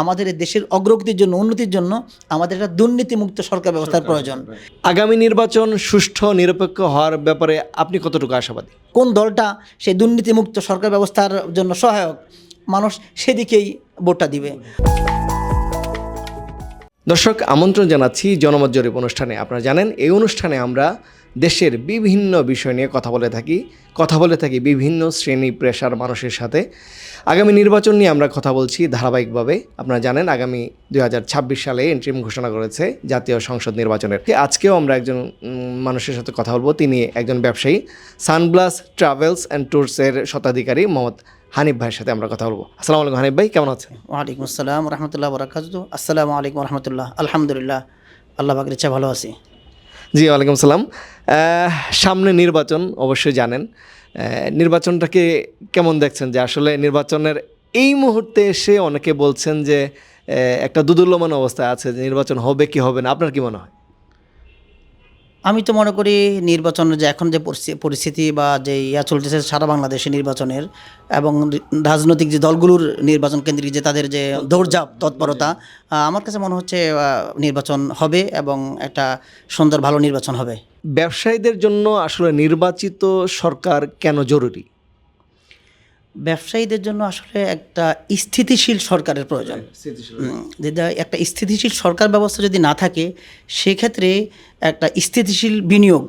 আমাদের এই দেশের অগ্রগতির জন্য উন্নতির জন্য আমাদের একটা দুর্নীতিমুক্ত সরকার ব্যবস্থার প্রয়োজন। আগামী নির্বাচন সুষ্ঠু নিরপেক্ষ হওয়ার ব্যাপারে আপনি কতটুকু আশাবাদী? কোন দলটা সেই দুর্নীতিমুক্ত সরকার ব্যবস্থার জন্য সহায়ক? মানুষ সেদিকেই ভোটটা দিবে। দর্শক আমন্ত্রণ জানাচ্ছি জনমত জরিপ অনুষ্ঠানে। আপনারা জানেন এই অনুষ্ঠানে আমরা দেশের বিভিন্ন বিষয় নিয়ে কথা বলে থাকি কথা বলে থাকি বিভিন্ন শ্রেণি পেশার মানুষের সাথে। আগামী নির্বাচন নিয়ে আমরা কথা বলছি ধারাবাহিকভাবে। আপনারা জানেন আগামী দুই হাজার ছাব্বিশ সালে এন্ট্রিম ঘোষণা করেছে জাতীয় সংসদ নির্বাচনের। আজকেও আমরা একজন মানুষের সাথে কথা বলব। তিনি একজন ব্যবসায়ী। সানগ্লাস ট্রাভেলস অ্যান্ড ট্যুরসের শতাধিকারী মোহাম্মদ হানিফ ভাইয়ের সাথে আমরা কথা বলব। আসসালামু আলাইকুম হানিফ ভাই কেমন আছেন? ওয়ালাইকুম আসসালাম রহমতুল্লাহ বরাকাত আসসালামু আলাইকুম রহমতুল্লাহ আলহামদুলিল্লাহ। আল্লাহ বাকের ভালো আছি। জি ওয়ালাইকুম সালাম আহ, সামনে নির্বাচন অবশ্যই জানেন। নির্বাচনটাকে কেমন দেখছেন? যে আসলে নির্বাচনের এই মুহূর্তে এসে অনেকে বলছেন যে একটা দুদুল্যমান অবস্থায় আছে, যে নির্বাচন হবে কি হবে না। আপনার কি মনে হয়? আমি তো মনে করি নির্বাচনের যে এখন যে পরিস্থি- পরিস্থিতি বা যে ইয়া চলতেছে সারা বাংলাদেশে নির্বাচনের এবং রাজনৈতিক যে দলগুলোর নির্বাচন কেন্দ্রিক যে তাদের যে দৌড়ঝাপ, তৎপরতা আমার কাছে মনে হচ্ছে নির্বাচন হবে এবং একটা সুন্দর ভালো নির্বাচন হবে। ব্যবসায়ীদের জন্য আসলে নির্বাচিত সরকার কেন জরুরি? ব্যবসায়ীদের জন্য আসলে একটা স্থিতিশীল সরকারের প্রয়োজন। যেটা একটা স্থিতিশীল সরকার ব্যবস্থা যদি না থাকে সেক্ষেত্রে একটা স্থিতিশীল বিনিয়োগ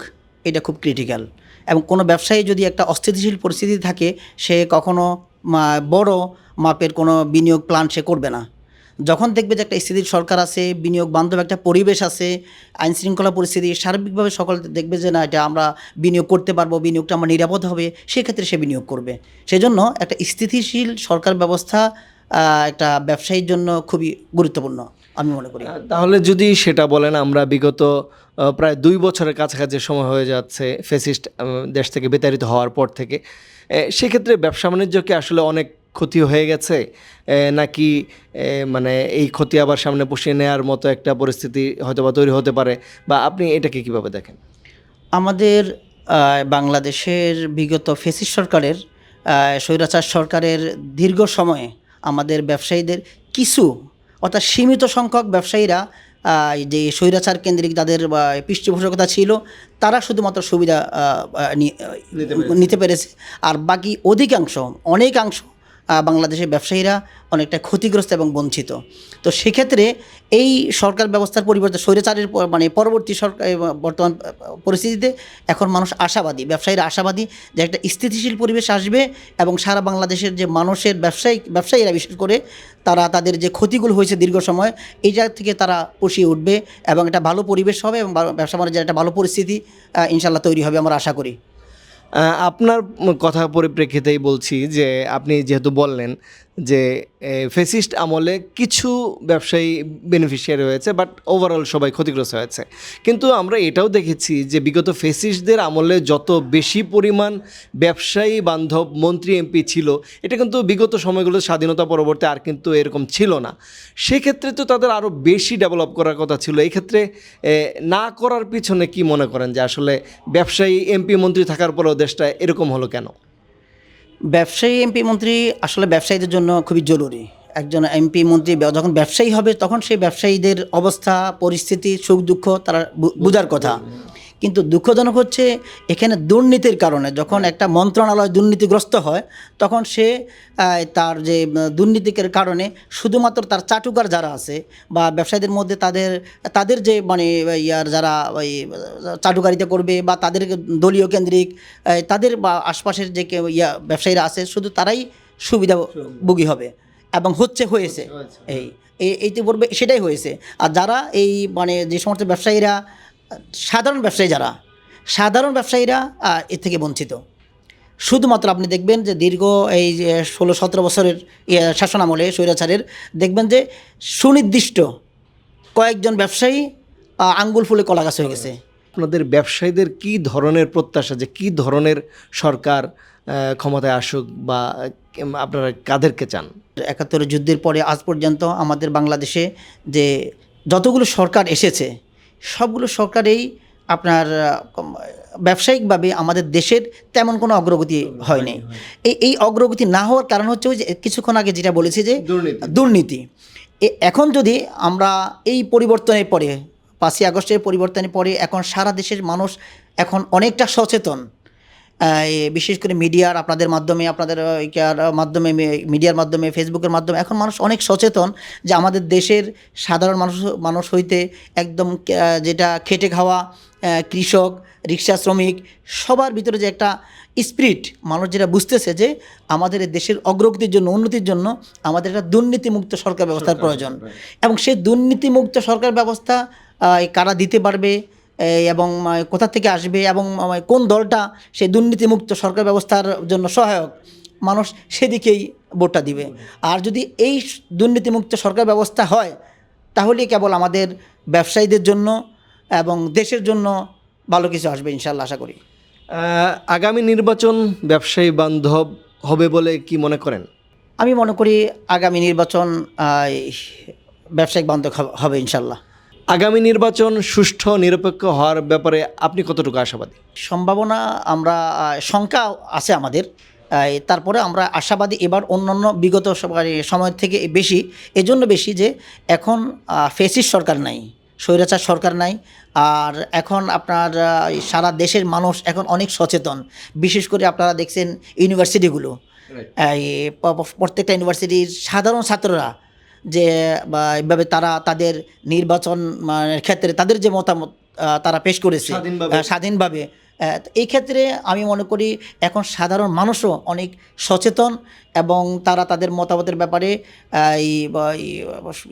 এটা খুব ক্রিটিক্যাল এবং কোনো ব্যবসায়ী যদি একটা অস্থিতিশীল পরিস্থিতি থাকে সে কখনো বড় মাপের কোনো বিনিয়োগ প্ল্যান সে করবে না। যখন দেখবে যে একটা স্থিতির সরকার আছে, বিনিয়োগ বান্ধব একটা পরিবেশ আছে আইন শৃঙ্খলা পরিস্থিতি, সার্বিকভাবে সকল দেখবে যে না, এটা আমরা বিনিয়োগ করতে পারব, বিনিয়োগটা আমার নিরাপদ হবে, সেক্ষেত্রে সে বিনিয়োগ করবে। সেজন্য একটা স্থিতিশীল সরকার ব্যবস্থা একটা ব্যবসায়ীর জন্য খুবই গুরুত্বপূর্ণ, আমি মনে করি। তাহলে যদি সেটা বলেন আমরা, বিগত প্রায় দুই বছরের কাছাকাছি সময় হয়ে যাচ্ছে ফেসিস্ট দেশ থেকে বিতাড়িত হওয়ার পর থেকে সেক্ষেত্রে ব্যবসা বাণিজ্যকে আসলে অনেক ক্ষতি হয়ে গেছে নাকি মানে এই ক্ষতি আবার সামনে পুষিয়ে নেওয়ার মতো একটা পরিস্থিতি হয়তো বা তৈরি হতে পারে বা আপনি এটাকে কীভাবে দেখেন? আমাদের বাংলাদেশের বিগত ফেসিস সরকারের স্বৈরাচার সরকারের দীর্ঘ সময়ে আমাদের ব্যবসায়ীদের কিছু অর্থাৎ সীমিত সংখ্যক ব্যবসায়ীরা যে স্বৈরাচার কেন্দ্রিক যাদের পৃষ্ঠপোষকতা ছিল তারা শুধুমাত্র সুবিধা নিতে পেরেছে। আর বাকি অধিকাংশ অনেকাংশ বাংলাদেশের ব্যবসায়ীরা অনেকটা ক্ষতিগ্রস্ত এবং বঞ্চিত। তো সেক্ষেত্রে এই সরকার ব্যবস্থার পরিবর্তে স্বৈরাচারের মানে পরবর্তী সরকার বর্তমান পরিস্থিতিতে এখন মানুষ আশাবাদী, ব্যবসায়ীরা আশাবাদী যে একটা স্থিতিশীল পরিবেশ আসবে এবং সারা বাংলাদেশের যে মানুষের ব্যবসায়িক ব্যবসায়ীরা বিশেষ করে তারা তাদের যে ক্ষতিগুলো হয়েছে দীর্ঘ সময় এই জায়গা থেকে তারা পুষিয়ে উঠবে এবং একটা ভালো পরিবেশ হবে এবং ব্যবসা বাণিজ্যের একটা ভালো পরিস্থিতি ইনশাল্লাহ তৈরি হবে আমরা আশা করি। আপনার কথা পরিপ্রেক্ষিতেই বলছি যে আপনি যেহেতু বললেন যে ফেসিস্ট আমলে কিছু ব্যবসায়ী বেনিফিশিয়ারি হয়েছে বাট ওভারঅল সবাই ক্ষতিগ্রস্ত হয়েছে। কিন্তু আমরা এটাও দেখেছি যে, বিগত ফেসিস্টদের আমলে যত বেশি পরিমাণ ব্যবসায়ী বান্ধব মন্ত্রী, এমপি ছিল, এটা কিন্তু বিগত সময়গুলো স্বাধীনতা পরবর্তী আর কিন্তু এরকম ছিল না। সেক্ষেত্রে তো তাদের আরও বেশি ডেভেলপ করার কথা ছিল। এই ক্ষেত্রে না করার পিছনে কি মনে করেন যে, আসলে ব্যবসায়ী, এমপি, মন্ত্রী থাকার পরেও দেশটা এরকম হলো কেন? ব্যবসায়ী এমপি মন্ত্রী আসলে ব্যবসায়ীদের জন্য খুবই জরুরি। একজন এমপি মন্ত্রী যখন ব্যবসায়ী হবে, তখন সেই ব্যবসায়ীদের অবস্থা, পরিস্থিতি সুখ দুঃখ তারা বুঝার কথা। কিন্তু দুঃখজনক হচ্ছে এখানে দুর্নীতির কারণে যখন একটা মন্ত্রণালয় দুর্নীতিগ্রস্ত হয় তখন সে তার যে উম, দুর্নীতির কারণে শুধুমাত্র তার চাটুকার যারা আছে বা ব্যবসায়ীদের মধ্যে তাদের তাদের যে মানে ইয়ার যারা ওই চাটুকারিতা করবে বা তাদের দলীয় কেন্দ্রিক তাদের বা আশপাশের যে কেউ ইয়া ব্যবসায়ীরা আছে শুধু তারাই সুবিধা সুবিধাভোগী হবে এবং হচ্ছে হয়েছে। এই এই- এইতে বলবে সেটাই হয়েছে। আর যারা এই মানে যে সমস্ত ব্যবসায়ীরা সাধারণ ব্যবসায়ী যারা সাধারণ ব্যবসায়ীরা এর থেকে বঞ্চিত। শুধুমাত্র আপনি দেখবেন যে দীর্ঘ এই যে ষোলো সতেরো বছরের শাসন আমলে স্বৈরাচারের দেখবেন যে সুনির্দিষ্ট কয়েকজন ব্যবসায়ী আঙ্গুল ফুলে কলা গাছ হয়ে গেছে। আপনাদের ব্যবসায়ীদের কি ধরনের প্রত্যাশা যে কি ধরনের সরকার ক্ষমতায় আসুক বা আপনারা কাদেরকে চান? একাত্তরের যুদ্ধের পরে আজ পর্যন্ত আমাদের বাংলাদেশে যে যতগুলো সরকার এসেছে সবগুলো সরকারেই আপনার ব্যবসায়িকভাবে আমাদের দেশের তেমন কোনো অগ্রগতি হয়নি। এই এই অগ্রগতি না হওয়ার কারণ হচ্ছে ওই যে কিছুক্ষণ আগে যেটা বলেছি যে দুর্নীতি। এখন যদি আমরা এই পরিবর্তনের পরে পাঁচই আগস্টের পরিবর্তনের পরে এখন সারা দেশের মানুষ এখন অনেকটা সচেতন বিশেষ করে মিডিয়ার আপনাদের মাধ্যমে আপনাদের মাধ্যমে মিডিয়ার মাধ্যমে ফেসবুকের মাধ্যমে এখন মানুষ অনেক সচেতন যে আমাদের দেশের সাধারণ মানুষ মানুষ হইতে একদম যেটা খেটে খাওয়া কৃষক রিক্সা শ্রমিক সবার ভিতরে যে একটা স্পিরিট মানুষ যেটা বুঝতেছে যে আমাদের দেশের অগ্রগতির জন্য উন্নতির জন্য আমাদের একটা দুর্নীতিমুক্ত সরকার ব্যবস্থার প্রয়োজন। এবং সেই দুর্নীতিমুক্ত সরকার ব্যবস্থা কারা দিতে পারবে এবং কোথা থেকে আসবে এবং কোন দলটা সেই দুর্নীতিমুক্ত সরকার ব্যবস্থার জন্য সহায়ক মানুষ সেদিকেই ভোটটা দিবে। আর যদি এই দুর্নীতিমুক্ত সরকার ব্যবস্থা হয় তাহলে কেবল আমাদের ব্যবসায়ীদের জন্য এবং দেশের জন্য ভালো কিছু আসবে ইনশাল্লাহ আশা করি। আগামী নির্বাচন ব্যবসায়ী বান্ধব হবে বলে কি মনে করেন? আমি মনে করি আগামী নির্বাচন ব্যবসায়িক বান্ধব হবে ইনশাল্লাহ আগামী নির্বাচন সুষ্ঠু নিরপেক্ষ হওয়ার ব্যাপারে আপনি কতটুকু আশাবাদী? সম্ভাবনা আমরা সংখ্যা আছে আমাদের। তারপরে আমরা আশাবাদী এবার অন্যান্য বিগত মানে সময়ের থেকে বেশি এজন্য বেশি যে এখন ফেসিস সরকার নাই স্বৈরাচার সরকার নাই আর এখন আপনার সারা দেশের মানুষ এখন অনেক সচেতন। বিশেষ করে আপনারা দেখছেন ইউনিভার্সিটিগুলো। প্রত্যেকটা ইউনিভার্সিটির সাধারণ ছাত্ররা যে বা এইভাবে তারা তাদের নির্বাচন মানে ক্ষেত্রে তাদের যে মতামত তারা পেশ করেছে স্বাধীনভাবে। এই ক্ষেত্রে আমি মনে করি এখন সাধারণ মানুষও অনেক সচেতন এবং তারা তাদের মতামতের ব্যাপারে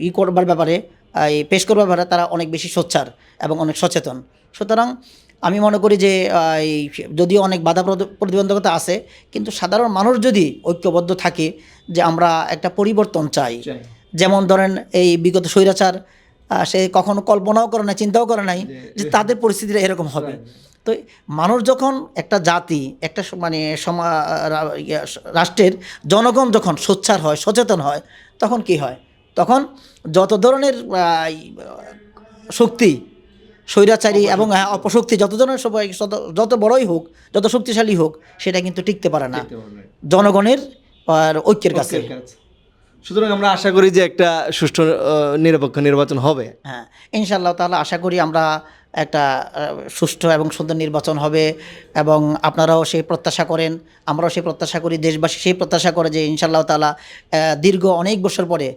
ই করবার ব্যাপারে এই পেশ করবার ব্যাপারে তারা অনেক বেশি সোচ্চার এবং অনেক সচেতন। সুতরাং আমি মনে করি যে যদিও অনেক বাধা প্রতিবন্ধকতা আছে কিন্তু সাধারণ মানুষ যদি ঐক্যবদ্ধ থাকে যে আমরা একটা পরিবর্তন চাই। যেমন ধরেন এই বিগত স্বৈরাচার সে কখনো কল্পনাও করে নাই চিন্তাও করে নাই যে তাদের পরিস্থিতিটা এরকম হবে। তো মানুষ যখন একটা জাতি একটা মানে সমা রাষ্ট্রের জনগণ যখন সোচ্চার হয় সচেতন হয় তখন কি হয়? তখন যত ধরনের শক্তি স্বৈরাচারী এবং হ্যাঁ, অপশক্তি যত ধরনের সবাই যত- বড়ই হোক যত শক্তিশালী হোক সেটা কিন্তু টিকতে পারে না। জনগণের ঐক্যের কাছে। সুতরাং আমরা আশা করি যে একটা সুষ্ঠু নিরপেক্ষ নির্বাচন হবে। হ্যাঁ ইনশাল্লাহ তাহলে আশা করি আমরা একটা সুষ্ঠু এবং সুন্দর নির্বাচন হবে এবং আপনারাও সেই প্রত্যাশা করেন, আমরাও সেই প্রত্যাশা করি, দেশবাসী সেই প্রত্যাশা করে যে ইনশাল্লাহ তালা দীর্ঘ অনেক বছর পরে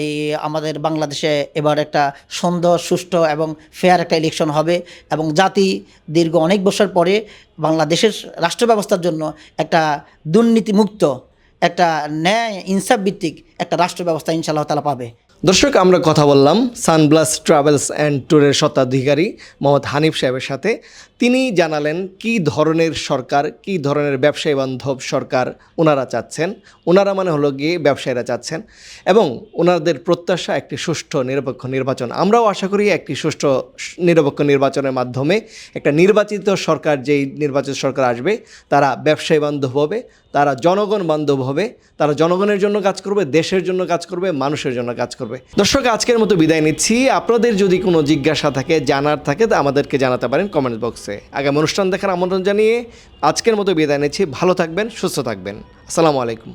এই আমাদের বাংলাদেশে এবার একটা সুন্দর, সুষ্ঠু এবং ফেয়ার একটা ইলেকশন হবে এবং জাতি দীর্ঘ অনেক বছর পরে বাংলাদেশের রাষ্ট্র ব্যবস্থার জন্য একটা দুর্নীতিমুক্ত একটা ন্যায়, ইনসাফ ভিত্তিক একটা রাষ্ট্র ব্যবস্থা ইনশাল্লাহ তালা পাবে। দর্শক, আমরা কথা বললাম সানব্লাস ট্রাভেলস অ্যান্ড ট্যুরের স্বত্বাধিকারী মোহাম্মদ হানিফ সাহেবের সাথে। তিনি জানালেন কি ধরনের সরকার, কি ধরনের ব্যবসায়ী বান্ধব সরকার ওনারা চাচ্ছেন। ওনারা মানে হলো গিয়ে ব্যবসায়ীরা চাচ্ছেন এবং ওনাদের প্রত্যাশা একটি সুষ্ঠু নিরপেক্ষ নির্বাচন। আমরাও আশা করি একটি সুষ্ঠু নিরপেক্ষ নির্বাচনের মাধ্যমে একটা নির্বাচিত সরকার, যেই নির্বাচিত সরকার আসবে, তারা ব্যবসায়ী বান্ধব হবে। তারা জনগণ বান্ধব হবে, তারা জনগণের জন্য কাজ করবে, দেশের জন্য কাজ করবে, মানুষের জন্য কাজ করবে। দর্শক, আজকের মতো বিদায় নিচ্ছি। আপনাদের যদি কোনো জিজ্ঞাসা থাকে, জানার থাকে, তা আমাদেরকে জানাতে পারেন কমেন্ট বক্সে। আগামী অনুষ্ঠান দেখার আমন্ত্রণ জানিয়ে আজকের মতো বিদায় নিচ্ছি। ভালো থাকবেন, সুস্থ থাকবেন। আসসালামু আলাইকুম।